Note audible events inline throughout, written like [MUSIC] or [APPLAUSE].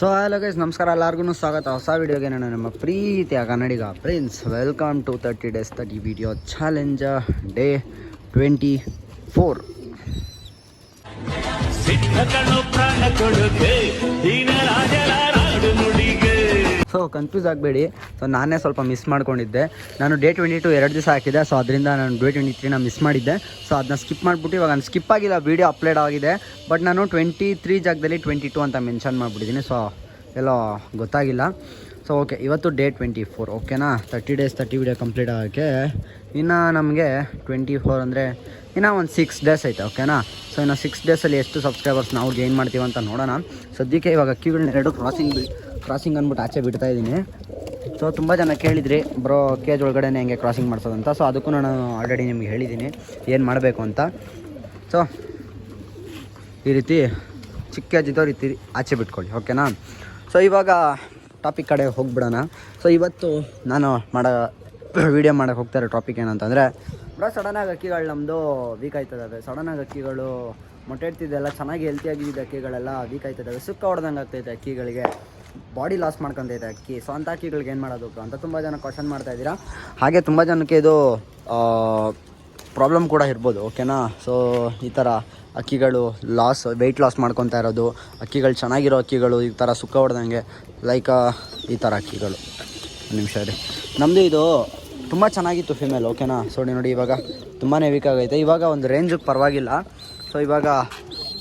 So hello guys ನಮಸ್ಕಾರ ಎಲ್ಲರಿಗೂ ಸ್ವಾಗತ. ಹೊಸ ವಿಡಿಯೋಗೆ ನಾನು ನಮ್ಮ ಪ್ರೀತಿಯ Kannadiga prince welcome to thirty days thirty video challenge day twenty four ಸಿದ್ಧಗಳು ಪ್ರಾಣ ಕೊಡುತ್ತೆ ನಾಡು ನುಡಿಗೆ. ಸೊ ಕನ್ಫ್ಯೂಸ್ ಆಗಬೇಡಿ. ಸೊ ನಾನೇ ಸ್ವಲ್ಪ ಮಿಸ್ ಮಾಡ್ಕೊಂಡಿದ್ದೆ. ನಾನು ಡೇ ಟ್ವೆಂಟಿ ಟು ಎರಡು ದಿವಸ ಹಾಕಿದ್ದೆ. ಸೊ ಅದರಿಂದ ನಾನು ಡೇ ಟ್ವೆಂಟಿ ತ್ರೀನ ಮಿಸ್ ಮಾಡಿದ್ದೆ. ಸೊ ಅದನ್ನ ಸ್ಕಿಪ್ ಮಾಡಿಬಿಟ್ಟು ಇವಾಗ ನಾನು ಸ್ಕಿಪ್ ಆಗಿಲ್ಲ ವೀಡಿಯೋ ಅಪ್ಲೋಡ್ ಆಗಿದೆ. ಬಟ್ ನಾನು ಟ್ವೆಂಟಿ ತ್ರೀ ಜಾಗದಲ್ಲಿ ಟ್ವೆಂಟಿ ಟು ಅಂತ ಮೆನ್ಷನ್ ಮಾಡಿಬಿಟ್ಟಿದ್ದೀನಿ. ಸೊ ಎಲ್ಲೋ ಗೊತ್ತಾಗಿಲ್ಲ. ಸೊ ಓಕೆ ಇವತ್ತು ಡೇ ಟ್ವೆಂಟಿ ಫೋರ್ ಓಕೆನಾ thirty days thirty video complete ಆಗೋಕ್ಕೆ ಇನ್ನು ನಮಗೆ ಟ್ವೆಂಟಿ ಫೋರ್ ಅಂದರೆ ಇನ್ನೂ ಒಂದು ಸಿಕ್ಸ್ ಡೇಸ್ ಐತೆ. ಓಕೆನಾ ಸೊ ಇನ್ನು ಸಿಕ್ಸ್ ಡೇಸಲ್ಲಿ ಎಷ್ಟು ಸಬ್ಸ್ಕ್ರೈಬರ್ಸ್ ನಾವು ಗೇನ್ ಮಾಡ್ತೀವಿ ಅಂತ ನೋಡೋಣ. ಸದ್ಯಕ್ಕೆ ಇವಾಗ ಕ್ಯೂಗಳನ್ನ ಎರಡು ಕ್ರಾಸಿಂಗ್ ಕ್ರಾಸಿಂಗ್ ಅಂದ್ಬಿಟ್ಟು ಆಚೆ ಬಿಡ್ತಾ ಇದ್ದೀನಿ. ಸೊ ತುಂಬ ಜನ ಕೇಳಿದ್ರಿ ಬ್ರೋ ಕೇಜ್ ಒಳಗಡೆ ಹೆಂಗೆ ಕ್ರಾಸಿಂಗ್ ಮಾಡ್ಸೋದಂತ ಸೊ ಅದಕ್ಕೂ ನಾನು ಆಲ್ರೆಡಿ ನಿಮ್ಗೆ ಹೇಳಿದ್ದೀನಿ, ಏನು ಮಾಡಬೇಕು ಅಂತ. ಸೊ ಈ ರೀತಿ ಚಿಕ್ಕ ಕೇಜ್ ರೀತಿ ಆಚೆ ಬಿಟ್ಕೊಳ್ಳಿ ಓಕೆನಾ ಸೊ ಇವಾಗ ಟಾಪಿಕ್ ಕಡೆ ಹೋಗ್ಬಿಡೋಣ. ಸೊ ಇವತ್ತು ನಾನು ಮಾಡೋ [CLEARS THROAT] ವೀಡಿಯೋ ಮಾಡೋಕ್ಕೆ ಹೋಗ್ತಾ ಇರೋ ಟಾಪಿಕ್ ಏನಂತಂದರೆ ಬ್ರೋ ಸಡನ್ನಾಗಿ ಅಕ್ಕಿಗಳು ನಮ್ಮದು ವೀಕ್ ಆಯ್ತದವೆ. ಸಡನ್ನಾಗಿ ಅಕ್ಕಿಗಳು ಮೊಟ್ಟೆ ಇಡ್ತಿದ್ದೆಲ್ಲ ಚೆನ್ನಾಗಿ ಹೆಲ್ತಿಯಾಗಿದ್ದ ಅಕ್ಕಿಗಳೆಲ್ಲ ವೀಕ್ ಆಯ್ತದವೆ. ಸುಕ್ಕ ಹೊಡೆದಂಗೆ ಆಗ್ತೈತೆ ಅಕ್ಕಿಗಳಿಗೆ. ಬಾಡಿ ಲಾಸ್ ಮಾಡ್ಕೊಂತೈತೆ ಅಕ್ಕಿ ಸೊ ಅಂತ ಅಕ್ಕಿಗಳಿಗೆ ಏನು ಮಾಡೋದು? ಅಂತ ತುಂಬ ಜನ ಕ್ವಶನ್ ಮಾಡ್ತಾ ಇದ್ದೀರಾ. ಹಾಗೆ ತುಂಬ ಜನಕ್ಕೆ ಇದು ಪ್ರಾಬ್ಲಮ್ ಕೂಡ ಇರ್ಬೋದು ಓಕೆನಾ ಸೊ ಈ ಥರ ಅಕ್ಕಿಗಳು ಲಾಸ್ ವೆಯ್ಟ್ ಲಾಸ್ ಮಾಡ್ಕೊತಾ ಇರೋದು, ಅಕ್ಕಿಗಳು ಚೆನ್ನಾಗಿರೋ ಅಕ್ಕಿಗಳು ಈ ಥರ ಸುಕ್ಕ ಹೊಡೆದಂಗೆ ಲೈಕ್ ಈ ಥರ ಅಕ್ಕಿಗಳು. ನಿಮಿಷ ರೀ ನಮ್ಮದು ಇದು ತುಂಬ ಚೆನ್ನಾಗಿತ್ತು ಫಿಮೇಲ್ ಓಕೆನಾ ಸೊ ನೋಡಿ ಇವಾಗ ತುಂಬಾ ವೀಕ್ ಆಗೈತೆ. ಇವಾಗ ಒಂದು ರೇಂಜಿಗೆ ಪರವಾಗಿಲ್ಲ. ಸೊ ಇವಾಗ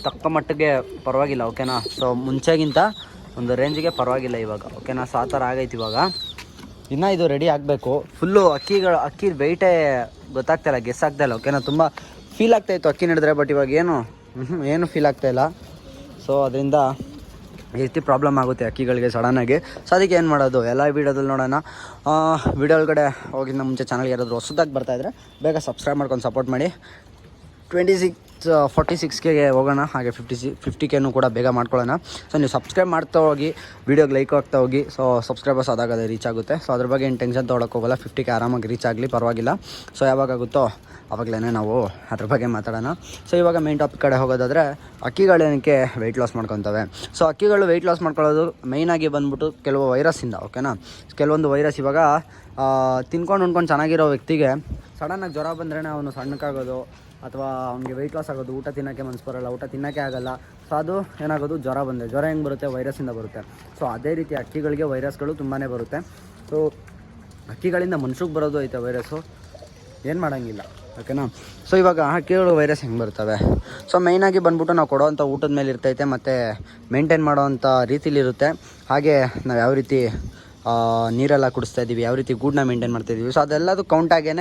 ತಕ್ಕ ಮಟ್ಟಿಗೆ ಪರವಾಗಿಲ್ಲ ಓಕೆನಾ ಸೊ ಮುಂಚೆಗಿಂತ ಒಂದು ರೇಂಜಿಗೆ ಪರವಾಗಿಲ್ಲ ಇವಾಗ. ಓಕೆನಾ ಸೊ ಆ ಥರ ಆಗೈತೆ ಇವಾಗ. ಇನ್ನು ಇದು ರೆಡಿ ಆಗಬೇಕು. ಫುಲ್ಲು ಅಕ್ಕಿಗಳು, ಅಕ್ಕಿ ವೆಯ್ಟೇ ಗೊತ್ತಾಗ್ತಾಯಿಲ್ಲ ಗೆಸ್ ಆಗ್ತಾಯಿಲ್ಲ ಓಕೆನಾ ತುಂಬ ಫೀಲ್ ಆಗ್ತಾಯಿತ್ತು ಅಕ್ಕಿ ನಡೆದ್ರೆ ಬಟ್ ಇವಾಗ ಏನು ಏನು ಫೀಲ್ ಆಗ್ತಾಯಿಲ್ಲ ಸೊ ಅದರಿಂದ ಈ ರೀತಿ ಪ್ರಾಬ್ಲಮ್ ಆಗುತ್ತೆ ಅಕ್ಕಿಗಳಿಗೆ ಸಡನ್ನಾಗಿ ಸೊ ಅದಕ್ಕೆ ಏನು ಮಾಡೋದು? ಎಲ್ಲ ವೀಡಿಯೋದಲ್ಲಿ ನೋಡೋಣ. ವೀಡಿಯೋ ಒಳಗಡೆ ಹೋಗಿದ್ದ ಮುಂಚೆ ಚಾನಲ್ಗೆ ಯಾರಾದರೂ ಹೊಸದಾಗಿ ಬರ್ತಾಯಿದ್ರೆ ಬೇಗ ಸಬ್ಸ್ಕ್ರೈಬ್ ಮಾಡ್ಕೊಂಡು ಸಪೋರ್ಟ್ ಮಾಡಿ. ಟ್ವೆಂಟಿ ಸಿಕ್ಸ್ ಫಾರ್ಟಿ ಸಿಕ್ಸ್ಗೆ ಹೋಗೋಣ, ಹಾಗೆ ಫಿಫ್ಟಿ ಸಿ ಫಿಫ್ಟಿ ಕೆನೂ ಕೂಡ ಬೇಗ ಮಾಡ್ಕೊಳ್ಳೋಣ. ಸೊ ನೀವು ಸಬ್ಸ್ಕ್ರೈಬ್ ಮಾಡ್ತಾ ಹೋಗಿ ವೀಡಿಯೋಗೆ ಲೈಕ್ ಆಗ್ತಾ ಹೋಗಿ ಸೊ ಸಬ್ಸ್ಕ್ರೈಬರ್ಸ್ ಆದಾಗ ಅದು ರೀಚ್ ಆಗುತ್ತೆ. ಸೊ ಅದ್ರ ಬಗ್ಗೆ ಏನು ಟೆನ್ಷನ್ ತೊಗೊಳಕ್ಕೆ ಹೋಗಲ್ಲ ಫಿಫ್ಟಿಗೆ ಆರಾಮಾಗಿ ರೀಚ್ ಆಗಲಿ, ಪರವಾಗಿಲ್ಲ. ಸೊ ಯಾವಾಗ ಆಗುತ್ತೋ ಆವಾಗಲೇ ನಾವು ಅದ್ರ ಬಗ್ಗೆ ಮಾತಾಡೋಣ. ಸೊ ಇವಾಗ ಮೇನ್ ಟಾಪಿಕ್ ಕಡೆ ಹೋಗೋದಾದರೆ, ಅಕ್ಕಿಗಳೇನಕ್ಕೆ ವೆಯ್ಟ್ ಲಾಸ್ ಮಾಡ್ಕೊತವೆ. ಸೊ ಅಕ್ಕಿಗಳು ವೆಯ್ಟ್ ಲಾಸ್ ಮಾಡ್ಕೊಳ್ಳೋದು ಮೇಯ್ನಾಗಿ ಬಂದ್ಬಿಟ್ಟು ಕೆಲವು ವೈರಸ್ಸಿಂದ ಓಕೆನಾ ಕೆಲವೊಂದು ವೈರಸ್ ಇವಾಗ ತಿನ್ಕೊಂಡು ಉಣ್ಕೊಂಡು ಚೆನ್ನಾಗಿರೋ ವ್ಯಕ್ತಿಗೆ ಸಡನ್ನಾಗಿ ಜ್ವರ ಬಂದ್ರೇ ಅವನು ಸಣ್ಣಕ್ಕಾಗೋದು ಅಥವಾ ಅವ್ನಿಗೆ ವೆಯ್ಟ್ ಲಾಸ್ ಆಗೋದು, ಊಟ ತಿನ್ನೋಕ್ಕೆ ಮನ್ಸು ಬರೋಲ್ಲ, ಊಟ ತಿನ್ನೋಕ್ಕೆ ಆಗಲ್ಲ. ಸೊ ಅದು ಏನಾಗೋದು, ಜ್ವರ ಬಂದೆ, ಜ್ವರ ಹೆಂಗೆ ಬರುತ್ತೆ? ವೈರಸ್ಸಿಂದ ಬರುತ್ತೆ. ಸೊ ಅದೇ ರೀತಿ ಅಕ್ಕಿಗಳಿಗೆ ವೈರಸ್ಗಳು ತುಂಬಾ ಬರುತ್ತೆ. ಸೊ ಅಕ್ಕಿಗಳಿಂದ ಮನುಷ್ಯಗೆ ಬರೋದು ಐತೆ ವೈರಸ್ಸು ಏನು ಮಾಡೋಂಗಿಲ್ಲ ಓಕೆನಾ ಸೊ ಇವಾಗ ಹಕ್ಕಿಗಳು ವೈರಸ್ ಹೆಂಗೆ ಬರ್ತವೆ? ಸೊ ಮೇಯ್ನಾಗಿ ಬಂದ್ಬಿಟ್ಟು ನಾವು ಕೊಡೋವಂಥ ಊಟದ ಮೇಲೆ ಇರ್ತೈತೆ, ಮತ್ತು ಮೇಂಟೈನ್ ಮಾಡೋವಂಥ ರೀತಿಲಿರುತ್ತೆ ಹಾಗೆ ನಾವು ಯಾವ ರೀತಿ ನೀರೆಲ್ಲ ಕುಡಿಸ್ತಾ ಇದ್ದೀವಿ ಯಾವ ರೀತಿ ಗೂಡನ್ನ ಮೇಂಟೈನ್ ಮಾಡ್ತಾ ಇದ್ದೀವಿ ಸೊ ಅದೆಲ್ಲದು ಕೌಂಟಾಗೇ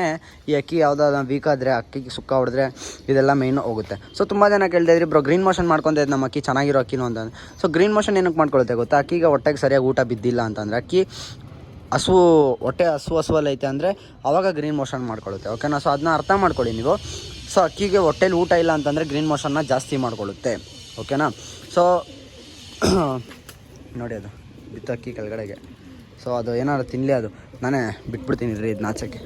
ಈ ಅಕ್ಕಿ ಯಾವುದಾದ್ರು ವೀಕ್ ಆದರೆ ಅಕ್ಕಿಗೆ ಸುಕ್ಕ ಹೊಡೆದ್ರೆ ಇದೆಲ್ಲ ಮೇಯ್ನು ಹೋಗುತ್ತೆ. ಸೊ ತುಂಬ ಜನ ಕೇಳ್ತಾ ಇದ್ರಿ ಬ್ರೋ ಗ್ರೀನ್ ಮೋಷನ್ ಮಾಡ್ಕೊತಾ ಇದ್ದು ನಮ್ಮ ಅಕ್ಕಿ ಚೆನ್ನಾಗಿರೋ ಅಕ್ಕಿನೂ ಅಂತ ಸೊ ಗ್ರೀನ್ ಮೋಷನ್ ಏನಕ್ಕೆ ಮಾಡ್ಕೊಳುತ್ತೆ ಗೊತ್ತಾ? ಅಕ್ಕಿಗೆ ಹೊಟ್ಟೆಗೆ ಸರಿಯಾಗಿ ಊಟ ಬಿದ್ದಿಲ್ಲ ಅಂತಂದರೆ ಅಕ್ಕಿ ಹಸು, ಹೊಟ್ಟೆ ಹಸು ಹಸುವಲ್ಲಿ ಐತೆ ಅಂದರೆ ಆವಾಗ ಗ್ರೀನ್ ಮೋಷನ್ ಮಾಡ್ಕೊಳ್ಳುತ್ತೆ ಓಕೆನಾ ಸೊ ಅದನ್ನ ಅರ್ಥ ಮಾಡ್ಕೊಳ್ಳಿ ನೀವು. ಸೊ ಅಕ್ಕಿಗೆ ಹೊಟ್ಟೆಲಿ ಊಟ ಇಲ್ಲ ಅಂತಂದರೆ ಗ್ರೀನ್ ಮೋಷನ್ನ ಜಾಸ್ತಿ ಮಾಡ್ಕೊಳ್ಳುತ್ತೆ ಓಕೆನಾ ಸೊ [CLEARS THROAT] ನೋಡಿ ಅದು, ಬಿತ್ತು ಅಕ್ಕಿ ಕೆಳಗಡೆಗೆ. ಸೊ ಅದು ಏನಾದ್ರು ತಿನ್ನಲಿ ಅದು. ನಾನೇ ಬಿಟ್ಬಿಡ್ತೀನಿ ರೀ ಇದು ನಾಚಕ್ಕೆ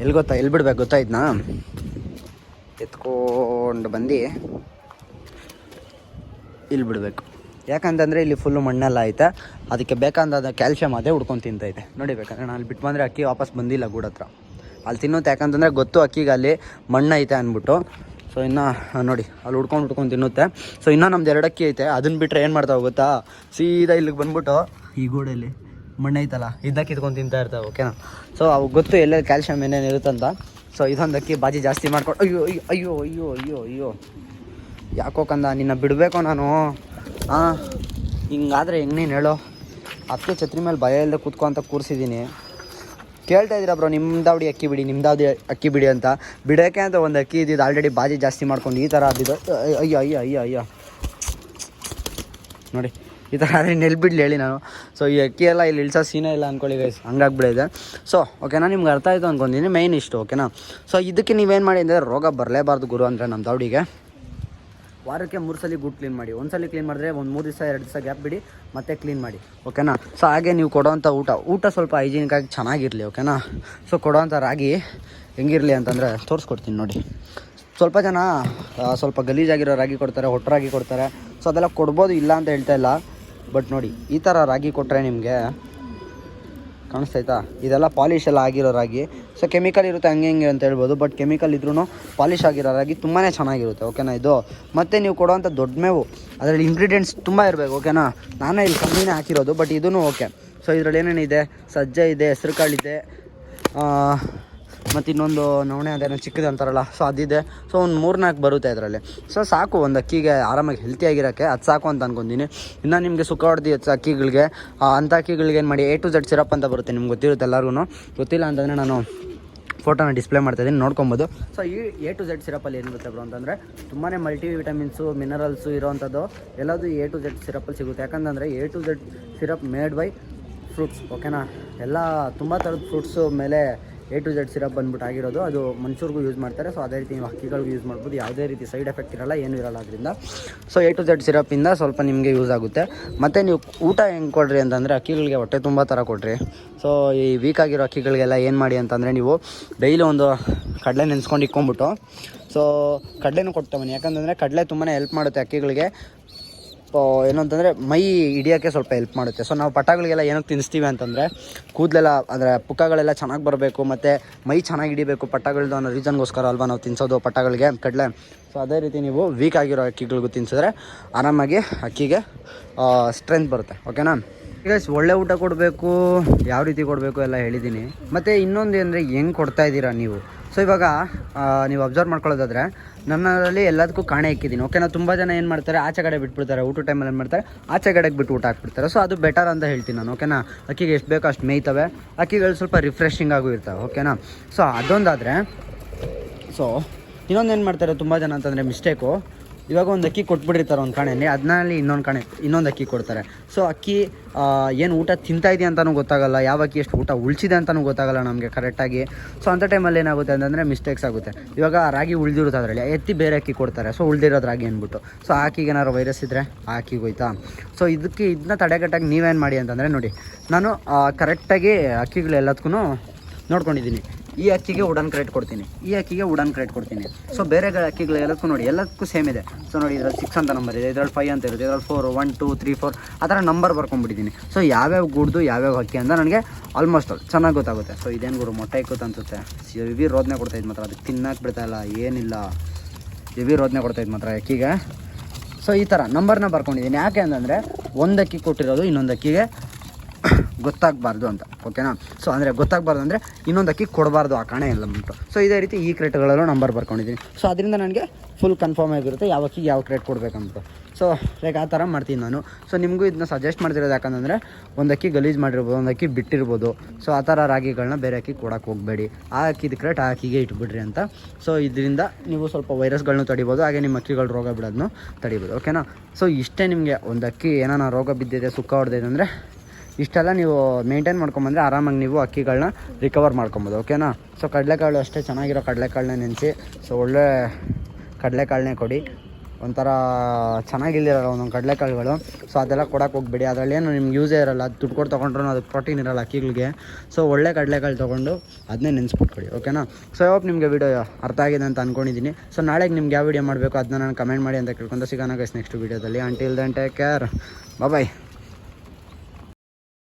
ಎಲ್ಲಿ ಗೊತ್ತಾ ಎಲ್ಲಿ ಬಿಡ್ಬೇಕು ಗೊತ್ತಾ ಇದನ್ನ ಎತ್ಕೊಂಡು ಬಂದು. ಇಲ್ಲಿ ಬಿಡಬೇಕು. ಯಾಕಂತಂದರೆ ಇಲ್ಲಿ ಫುಲ್ಲು ಮಣ್ಣೆಲ್ಲ ಐತೆ. ಅದಕ್ಕೆ ಬೇಕಾದ ಕ್ಯಾಲ್ಶಿಯಮ್ ಅದೇ ಹುಡ್ಕೊಂಡು ತಿಂತೈತೆ. ನೋಡಿ ಬೇಕಂದ್ರೆ ನಾನು ಅಲ್ಲಿ ಬಿಟ್ಟು ಬಂದರೆ ಅಕ್ಕಿ ವಾಪಸ್ ಬಂದಿಲ್ಲ ಗೂಡ ಹತ್ರ. ಅಲ್ಲಿ ತಿನ್ನೋದು ಯಾಕಂತಂದರೆ ಗೊತ್ತು ಅಕ್ಕಿಗೆ ಅಲ್ಲಿ ಮಣ್ಣು ಐತೆ ಅಂದ್ಬಿಟ್ಟು ಸೊ ಇನ್ನು, ನೋಡಿ, ಅಲ್ಲಿ ಹುಡ್ಕೊಂಡು ಹುಡ್ಕೊಂಡು ತಿನ್ನುತ್ತೆ. ಸೊ ಇನ್ನೂ ನಮ್ದು ಎರಡು ಅಕ್ಕಿ ಐತೆ. ಅದನ್ನ ಬಿಟ್ಟರೆ ಏನು ಮಾಡ್ತಾವೆ ಗೊತ್ತಾ? ಸೀದಾ ಇಲ್ಲಿಗೆ ಬಂದ್ಬಿಟ್ಟು ಈ ಗೂಡಲ್ಲಿ ಮಣ್ಣು ಐತಲ್ಲ ಇದಕ್ಕೆ ಕಿತ್ಕೊಂಡು ತಿಂತಾ ಇರ್ತಾವೆ ಓಕೆನಾ ಸೊ ಅವು ಗೊತ್ತು ಎಲ್ಲ ಕ್ಯಾಲ್ಶಿಯಂ ಏನೇನು ಇರುತ್ತಂತ ಸೊ ಇದೊಂದು ಅಕ್ಕಿ ಬಾಜಿ ಜಾಸ್ತಿ ಮಾಡ್ಕೊಂಡು ಅಯ್ಯೋ ಅಯ್ಯೋ ಅಯ್ಯೋ ಅಯ್ಯೋ ಅಯ್ಯೋ ಯಾಕೋ ಕಂದ, ನಿನ್ನ ಬಿಡಬೇಕು ನಾನು? ಹಾಂ ಹಿಂಗಾದರೆ ಹೆಂಗೆ ನೀನು ಹೇಳೋ? ಅದಕ್ಕೆ ಛತ್ರಿ ಮೇಲೆ ಭಯ ಇಲ್ಲದೆ ಕೂತ್ಕೋ ಅಂತ ಕೂರಿಸಿದ್ದೀನಿ. ಕೇಳ್ತಾ ಇದ್ದೀರಾ ಬ್ರೋ ನಿಮ್ದಾವಡಿ ಅಕ್ಕಿ ಬಿಡಿ ನಿಮ್ದಾವಡಿ ಅಕ್ಕಿ ಬಿಡಿ ಅಂತ. ಬಿಡೋಕೆ ಅಂತ ಒಂದು ಅಕ್ಕಿ ಇದ್ದಿದ್ದು ಆಲ್ರೆಡಿ ಬಾಜಿ ಜಾಸ್ತಿ ಮಾಡ್ಕೊಂಡು ಈ ಥರ ಆದಿದ್ದು ಅಯ್ಯೋ ಅಯ್ಯೋ ಅಯ್ಯೋ ಅಯ್ಯೋ. ನೋಡಿ ಈ ಥರ ಆದರೆ ನೆಲ್ಬಿಡ್ಲಿ ಹೇಳಿ ನಾನು. ಸೊ ಈ ಅಕ್ಕಿ ಎಲ್ಲ, ಇಲ್ಲಿ ಇಳಿಸೋ ಸೀನೇ ಇಲ್ಲ ಅಂದ್ಕೊಳ್ಳಿ ಗೈಸ್ ಹಂಗಾಗ್ಬಿಡಿದೆ ಸೊ ಓಕೆನಾ ನಿಮ್ಗೆ ಅರ್ಥ ಆಯಿತು ಅಂದ್ಕೊಂಡಿದ್ದೀನಿ ಮೈನ್ ಇಷ್ಟು ಓಕೆನಾ ಸೊ ಇದಕ್ಕೆ ನೀವೇನು ಮಾಡಿ ಅಂದರೆ, ರೋಗ ಬರಲೇಬಾರ್ದು ಗುರು ಅಂದರೆ ನಮ್ಮ ದೌಡಿಗೆ ವಾರಕ್ಕೆ ಮೂರು ಸಲ ಗುಡ್ ಕ್ಲೀನ್ ಮಾಡಿ. ಒಂದು ಸಲ ಕ್ಲೀನ್ ಮಾಡಿದ್ರೆ ಒಂದು ಮೂರು ದಿವಸ, ಎರಡು ದಿವಸ ಗ್ಯಾಪ್ ಬಿಡಿ, ಮತ್ತೆ ಕ್ಲೀನ್ ಮಾಡಿ. ಓಕೆನಾ ಸೊ ಹಾಗೆ ನೀವು ಕೊಡೋವಂಥ ಊಟ. ಊಟ ಸ್ವಲ್ಪ ಹೈಜೀನಿಕಾಗಿ ಚೆನ್ನಾಗಿರಲಿ ಓಕೆನಾ ಸೊ ಕೊಡೋವಂಥ ರಾಗಿ ಹೆಂಗಿರಲಿ ಅಂತಂದರೆ ತೋರಿಸ್ಕೊಡ್ತೀನಿ ನೋಡಿ. ಸ್ವಲ್ಪ ಜನ ಸ್ವಲ್ಪ ಗಲೀಜಾಗಿರೋ ರಾಗಿ ಕೊಡ್ತಾರೆ ಹೊಟ್ಟು ರಾಗಿ ಕೊಡ್ತಾರೆ. ಸೊ ಅದೆಲ್ಲ ಕೊಡ್ಬೋದು ಇಲ್ಲ ಅಂತ ಹೇಳ್ತಾ ಇಲ್ಲ. ಬಟ್ ನೋಡಿ, ಈ ಥರ ರಾಗಿ ಕೊಟ್ಟರೆ ನಿಮಗೆ ಕಾಣಿಸ್ತೈತಾ ಇದೆಲ್ಲ ಪಾಲಿಶ್ ಎಲ್ಲ ಆಗಿರೋ ರಾಗಿ. ಸೊ ಕೆಮಿಕಲ್ ಇರುತ್ತೆ, ಹಂಗೆ ಹಿಂಗೆ ಅಂತ ಹೇಳ್ಬೋದು ಬಟ್ ಕೆಮಿಕಲ್ ಇದ್ರೂ ಪಾಲಿಶ್ ಆಗಿರೋ ರಾಗಿ ತುಂಬಾ ಚೆನ್ನಾಗಿರುತ್ತೆ ಓಕೆನಾ ಇದು? ಮತ್ತು ನೀವು ಕೊಡೋವಂಥ ದೊಡ್ಡ ಮೇವು, ಅದರಲ್ಲಿ ಇಂಗ್ರೀಡಿಯೆಂಟ್ಸ್ ತುಂಬ ಇರಬೇಕು ಓಕೆನಾ ನಾನೇ ಇಲ್ಲಿ ಕಮ್ಮಿನೇ ಹಾಕಿರೋದು ಬಟ್ ಇದೂ ಓಕೆ ಸೊ ಇದರಲ್ಲಿ ಏನೇನಿದೆ? ಸಜ್ಜೆ ಇದೆ ಹೆಸ್ರು ಕಾಳಿದೆ ಮತ್ತು ಇನ್ನೊಂದು ನವಣೆ ಅದೇನೋ ಚಿಕ್ಕದು ಅಂತಾರಲ್ಲ. ಸೊ ಅದಿದೆ. ಸೊ ಒಂದು ಮೂರು ನಾಲ್ಕು ಬರುತ್ತೆ ಅದರಲ್ಲಿ ಸೊ ಸಾಕು ಒಂದು ಅಕ್ಕಿಗೆ ಆರಾಮಾಗಿ ಹೆಲ್ತಿಯಾಗಿರೋಕ್ಕೆ ಅದು ಸಾಕು ಅಂತ ಅನ್ಕೊಂತೀನಿ. ಇನ್ನು ನಿಮಗೆ ಸುಖ ಅಕ್ಕಿಗಳಿಗೆ. ಅಂಥ ಅಕ್ಕಿಗಳಿಗೆ ಏನು ಮಾಡಿ ಎ ಟು ಜೆಡ್ ಸಿರಪ್ ಅಂತ ಬರುತ್ತೆ ನಿಮ್ಗೆ ಗೊತ್ತಿರುತ್ತೆ ಎಲ್ಲರಿಗೂ ಗೊತ್ತಿಲ್ಲ ಅಂತಂದರೆ ನಾನು ಫೋಟೋನ ಡಿಸ್ಪ್ಲೇ ಮಾಡ್ತಾ ಇದ್ದೀನಿ, ನೋಡ್ಕೊಬೋದು. ಸೊ ಈ ಎ ಟು ಜೆಡ್ ಸಿರಪಲ್ಲಿ ಏನಿರುತ್ತೆ ಬ್ರೋ ಅಂತಂದರೆ ತುಂಬಾ ಮಲ್ಟಿ ವಿಟಮಿನ್ಸು ಮಿನರಲ್ಸು ಇರೋವಂಥದ್ದು ಎಲ್ಲದು ಎ ಟು ಜೆಡ್ ಸಿರಪಲ್ಲಿ ಸಿಗುತ್ತೆ. ಯಾಕಂತಂದರೆ A to Z syrup made by fruits ಓಕೆನಾ ಎಲ್ಲ ತುಂಬ ಥರದ ಫ್ರೂಟ್ಸು ಮೇಲೆ ಎ ಟು ಜೆಡ್ ಸಿರಪ್ ಬಂದ್ಬಿಟ್ಟು ಆಗಿರೋದು. ಅದು ಮನುಷ್ಯರಿಗೂ ಯೂಸ್ ಮಾಡ್ತಾರೆ. ಸೊ ಅದೇ ರೀತಿ ನೀವು ಹಕ್ಕಿಗಳಿಗೂ ಯೂಸ್ ಮಾಡ್ಬೋದು. ಯಾವುದೇ ರೀತಿ ಸೈಡ್ ಎಫೆಕ್ಟ್ ಇರಲ್ಲ, ಏನೂ ಇರಲ್ಲ ಅದರಿಂದ. ಸೊ ಎ ಟು ಜೆಡ್ ಸಿರಪಿಂದ ಸ್ವಲ್ಪ ನಿಮಗೆ ಯೂಸ್ ಆಗುತ್ತೆ. ಮತ್ತು ನೀವು ಊಟ ಹೆಂಗೆ ಕೊಡ್ರಿ ಅಂತಂದರೆ ಅಕ್ಕಿಗಳಿಗೆ ಹೊಟ್ಟೆ ತುಂಬ ಥರ ಕೊಡ್ರಿ. ಸೊ ಈ ವೀಕ್ ಆಗಿರೋ ಹಕ್ಕಿಗಳಿಗೆಲ್ಲ ಏನು ಮಾಡಿ ಅಂತಂದರೆ ನೀವು ಡೈಲಿ ಒಂದು ಕಡಲೆ ನೆನೆಸ್ಕೊಂಡು ಇಕ್ಕೊಂಬಿಟ್ಟು ಸೊ ಕಡಲೆನೂ ಕೊಡ್ತಾ ಯಾಕಂತಂದರೆ ಕಡಲೆ ತುಂಬಾ ಹೆಲ್ಪ್ ಮಾಡುತ್ತೆ ಅಕ್ಕಿಗಳಿಗೆ. ಸೊ ಏನು ಅಂತಂದರೆ ಮೈ ಹಿಡಿಯೋಕ್ಕೆ ಸ್ವಲ್ಪ ಹೆಲ್ಪ್ ಮಾಡುತ್ತೆ. ಸೊ ನಾವು ಪಟಾಗಳಿಗೆಲ್ಲ ಏನಕ್ಕೆ ತಿನ್ನಿಸ್ತೀವಿ ಅಂತಂದರೆ ಕೂದಲೆಲ್ಲ, ಅಂದರೆ ಪುಕ್ಕಗಳೆಲ್ಲ ಚೆನ್ನಾಗಿ ಬರಬೇಕು ಮತ್ತು ಮೈ ಚೆನ್ನಾಗಿ ಹಿಡಿಬೇಕು ಪಟಾಗಳದ್ದು ಅನ್ನೋ ರೀಸನ್ಗೋಸ್ಕರ ಅಲ್ವಾ ನಾವು ತಿನ್ಸೋದು ಪಟಾಗಳಿಗೆ ಕಡಲೆ. ಸೊ ಅದೇ ರೀತಿ ನೀವು ವೀಕ್ ಆಗಿರೋ ಅಕ್ಕಿಗಳಿಗೂ ತಿನ್ಸಿದ್ರೆ ಆರಾಮಾಗಿ ಅಕ್ಕಿಗೆ ಸ್ಟ್ರೆಂತ್ ಬರುತ್ತೆ. ಓಕೆನಾ ಈಗ ಒಳ್ಳೆ ಊಟ ಕೊಡಬೇಕು, ಯಾವ ರೀತಿ ಕೊಡಬೇಕು ಎಲ್ಲ ಹೇಳಿದ್ದೀನಿ. ಮತ್ತು ಇನ್ನೊಂದು ಅಂದರೆ ಹೆಂಗೆ ಕೊಡ್ತಾ ಇದ್ದೀರಾ ನೀವು? ಸೊ ಇವಾಗ ನೀವು ಅಬ್ಸರ್ವ್ ಮಾಡ್ಕೊಳ್ಳೋದಾದ್ರೆ ನನ್ನಲ್ಲಿ ಎಲ್ಲದಕ್ಕೂ ಕಾಣೆ ಇಕ್ಕಿದ್ದೀನಿ ಓಕೆನಾ ತುಂಬ ಜನ ಏನು ಮಾಡ್ತಾರೆ, ಆಚೆ ಕಡೆ ಬಿಟ್ಬಿಡ್ತಾರೆ ಊಟ ಟೈಮಲ್ಲಿ ಏನು ಮಾಡ್ತಾರೆ, ಆಚೆ ಕಡೆಗೆ ಬಿಟ್ಟು ಊಟ ಹಾಕ್ಬಿಡ್ತಾರೆ. ಸೊ ಅದು ಬೆಟರ್ ಅಂತ ಹೇಳ್ತೀನಿ ನಾನು ಓಕೆನಾ ಅಕ್ಕಿಗೆ ಎಷ್ಟು ಬೇಕೋ ಅಷ್ಟು ಮೇಯ್ತವೆ. ಅಕ್ಕಿಗಳು ಸ್ವಲ್ಪ ರಿಫ್ರೆಶಿಂಗ್ ಆಗೂ ಇರ್ತವೆ ಓಕೆನಾ ಸೊ ಅದೊಂದಾದರೆ ಸೊ ಇನ್ನೊಂದು ಏನು ಮಾಡ್ತಾರೆ, ತುಂಬ ಜನ ಅಂತಂದರೆ ಮಿಸ್ಟೇಕು ಇವಾಗ ಒಂದು ಅಕ್ಕಿ ಕೊಟ್ಬಿಟ್ಟಿರ್ತಾರೆ ಒಂದು ಕಣೆಯಲ್ಲಿ. ಅದನ್ನಲ್ಲಿ ಇನ್ನೊಂದು ಕಣೆ, ಇನ್ನೊಂದು ಅಕ್ಕಿ ಕೊಡ್ತಾರೆ. ಸೊ ಅಕ್ಕಿ ಏನು ಊಟ ತಿಂತಾ ಇದೆಯಾ ಅಂತಲೂ ಗೊತ್ತಾಗಲ್ಲ. ಯಾವ ಅಕ್ಕಿ ಎಷ್ಟು ಊಟ ಉಳಿಸಿದೆ ಅಂತಲೂ ಗೊತ್ತಾಗಲ್ಲ ನಮಗೆ ಕರೆಕ್ಟಾಗಿ ಸೊ ಅಂಥ ಟೈಮಲ್ಲಿ ಏನಾಗುತ್ತೆ ಅಂತಂದರೆ ಮಿಸ್ಟೇಕ್ಸ್ ಆಗುತ್ತೆ. ಇವಾಗ ರಾಗಿ ಉಳಿದಿರುತ್ತೆ ಅದರಲ್ಲಿ. ಎತ್ತಿ ಬೇರೆ ಅಕ್ಕಿ ಕೊಡ್ತಾರೆ. ಸೊ ಉಳಿದಿರೋದು ರಾಗಿ ಅಂದ್ಬಿಟ್ಟು. ಸೊ ಆ ಅಕ್ಕಿಗೆ ಏನಾದ್ರು ವೈರಸ್ ಇದ್ದರೆ ಆ ಅಕ್ಕಿಗೆ ಹೋಯ್ತಾ? ಸೊ ಇದಕ್ಕೆ ಇದನ್ನ ತಡೆಗಟ್ಟಾಗಿ ನೀವೇನು ಮಾಡಿ ಅಂತಂದರೆ ನೋಡಿ. ನಾನು ಕರೆಕ್ಟಾಗಿ ಅಕ್ಕಿಗಳೆಲ್ಲದಕ್ಕೂ ನೋಡ್ಕೊಂಡಿದ್ದೀನಿ. ಈ ಅಕ್ಕಿಗೆ ಉಡನ್ ಕ್ರೇಟ್ ಕೊಡ್ತೀನಿ. ಈ ಅಕ್ಕಿಗೆ ಉಡನ್ ಕ್ರೇಟ್ ಕೊಡ್ತೀನಿ. ಸೊ ಬೇರೆ ಅಕ್ಕಿಗಳು ಎಲ್ಲಕ್ಕೂ ನೋಡಿ ಎಲ್ಲದಕ್ಕೂ ಸೇಮ್ ಇದೆ. ಸೊ ನೋಡಿ ಇದ್ರಲ್ಲಿ ಸಿಕ್ಸ್ ಅಂತ ನಂಬರ್ ಇದೆ, ಇದ್ರಲ್ಲಿ ಫೈವ್ ಅಂತ ಇರುತ್ತೆ, ಇದ್ರಲ್ಲಿ four one two three four ಆ ಥರ ನಂಬರ್ ಬರ್ಕೊಂಡ್ಬಿಟ್ಟಿದ್ದೀನಿ. ಸೊ ಯಾವ್ಯಾವ ಗುಡ್ದು, ಯಾವ್ಯಾವ ಅಕ್ಕಿ ಅಂತ ನನಗೆ ಆಲ್ಮೋಸ್ಟ್ ಆಲ್ ಚೆನ್ನಾಗಿ ಗೊತ್ತಾಗುತ್ತೆ. ಸೊ ಇದೇನು ಗುರು ಮೊಟ್ಟೆ ಇಕ್ಕುತ್ತೆ ಅನ್ಸುತ್ತೆ. ಹೆವಿ ರೋದನೆ ಕೊಡ್ತಾ ಇದ್ದು ಮಾತ್ರ ಅದಕ್ಕೆ ತಿನ್ನಕ್ಕೆ ಬಿಡ್ತಾ ಇಲ್ಲ, ಏನಿಲ್ಲ. ಹೆವಿ ರೋದನೆ ಕೊಡ್ತಾ ಇದ್ದು ಮಾತ್ರ ಅಕ್ಕಿಗೆ. ಸೊ ಈ ಥರ ನಂಬರ್ನ ಬರ್ಕೊಂಡಿದ್ದೀನಿ. ಯಾಕೆ ಅಂತಂದರೆ, ಒಂದು ಅಕ್ಕಿ ಕೊಟ್ಟಿರೋದು ಇನ್ನೊಂದು ಅಕ್ಕಿಗೆ. ಗೊತ್ತಾಗಬಾರ್ದು ಅಂತ, ಓಕೆನಾ? ಸೊ ಅಂದರೆ ಗೊತ್ತಾಗಬಾರ್ದು ಅಂದರೆ ಇನ್ನೊಂದು ಅಕ್ಕಿ ಕೊಡಬಾರ್ದು ಆ ಕಾಣೆ ಇಲ್ಲ ಉಂಟು ಸೊ ಇದೇ ರೀತಿ ಈ ಕ್ರೇಟ್ಗಳಲ್ಲೂ ನಂಬರ್ ಬರ್ಕೊಂಡಿದ್ದೀನಿ ಸೊ ಅದರಿಂದ ನನಗೆ ಫುಲ್ ಕನ್ಫರ್ಮ್ ಆಗಿರುತ್ತೆ ಯಾವ ಅಕ್ಕಿ ಯಾವ ಕ್ರೇಟ್ ಕೊಡಬೇಕಂತ. ಸೊ ಲೈಕ್ ಆ ಥರ ಮಾಡ್ತೀನಿ ನಾನು. ಸೊ ನಿಮಗೂ ಇದನ್ನ ಸಜೆಸ್ಟ್ ಮಾಡ್ತಿರೋದು ಯಾಕಂತಂದರೆ ಒಂದು ಅಕ್ಕಿ ಗಲೀಜು ಮಾಡಿರ್ಬೋದು ಒಂದು ಅಕ್ಕಿ ಬಿಟ್ಟಿರ್ಬೋದು. ಸೊ ಆ ಥರ ರಾಗಿಗಳನ್ನ ಬೇರೆ ಅಕ್ಕಿ ಕೊಡೋಕೆ ಹೋಗಬೇಡಿ. ಆ ಅಕ್ಕಿದ ಕ್ರೇಟ್ ಆ ಅಕ್ಕಿಗೆ ಇಟ್ಬಿಡ್ರಿ ಅಂತ. ಸೊ ಇದರಿಂದ ನೀವು ಸ್ವಲ್ಪ ವೈರಸ್ಗಳನ್ನೂ ತಡಿಬೋದು, ಹಾಗೆ ನಿಮ್ಮ ಅಕ್ಕಿಗಳು ರೋಗ ಬಿಡೋದನ್ನು ತಡಿಬೋದು, ಓಕೆನಾ? ಸೊ ಇಷ್ಟೇ ನಿಮಗೆ ಒಂದು ಅಕ್ಕಿ ಏನಾನ ರೋಗ ಬಿದ್ದಿದೆ ಸುಕ್ಕ ಹೊಡೆದಿದೆ ಅಂದರೆ ಇಷ್ಟೆಲ್ಲ ನೀವು ಮೇಂಟೈನ್ ಮಾಡ್ಕೊಂಬಂದರೆ ಆರಾಮಾಗಿ ನೀವು ಅಕ್ಕಿಗಳನ್ನ ರಿಕವರ್ ಮಾಡ್ಕೊಬೋದು ಓಕೆನಾ ಸೊ ಕಡಲೆಕಾಳು ಅಷ್ಟೇ ಚೆನ್ನಾಗಿರೋ ಕಡಲೆಕಾಳನ್ನ ನೆನೆಸಿ ಸೊ ಒಳ್ಳೆ ಕಡಲೆಕಾಳನ್ನೇ ಕೊಡಿ. ಒಂಥರ ಚೆನ್ನಾಗಿಲ್ಲಿರಲ್ಲ ಒಂದೊಂದು ಕಡಲೆಕಾಳುಗಳು. ಸೊ ಅದೆಲ್ಲ ಕೊಡೋಕೆ ಹೋಗ್ಬೇಡಿ. ಅದರಲ್ಲಿ ಏನು ನಿಮ್ಗೆ ಯೂಸೇ ಇರಲ್ಲ. ಅದು ದುಡ್ಡು ಕೊಟ್ಟು ತೊಗೊಂಡ್ರು ಅದಕ್ಕೆ ಪ್ರೋಟೀನ್ ಇರಲ್ಲ ಅಕ್ಕಿಗಳಿಗೆ. ಸೊ ಒಳ್ಳೆ ಕಡಲೆಕಾಳು ತೊಗೊಂಡು ಅದನ್ನೇ ನೆನೆಸ್ಬಿಟ್ಕೊಡಿ ಓಕೆನಾ ಸೊ ಯಾವಾಗ ನಿಮಗೆ ವಿಡಿಯೋ ಅರ್ಥ ಆಗಿದೆ ಅಂತ ಅಂದ್ಕೊಂಡಿದ್ದೀನಿ ಸೊ ನಾಳೆಗೆ ನಿಮ್ಗೆ ಯಾವ ವಿಡಿಯೋ ಮಾಡಬೇಕು ಅದನ್ನ ನಾನು ಕಮೆಂಟ್ ಮಾಡಿ ಅಂತ ಕೇಳ್ಕೊಂಡು ಸಿಗೋಣ ಗೈಸ್ ನೆಕ್ಸ್ಟ್ ವೀಡಿಯೋದಲ್ಲಿ until then take care bye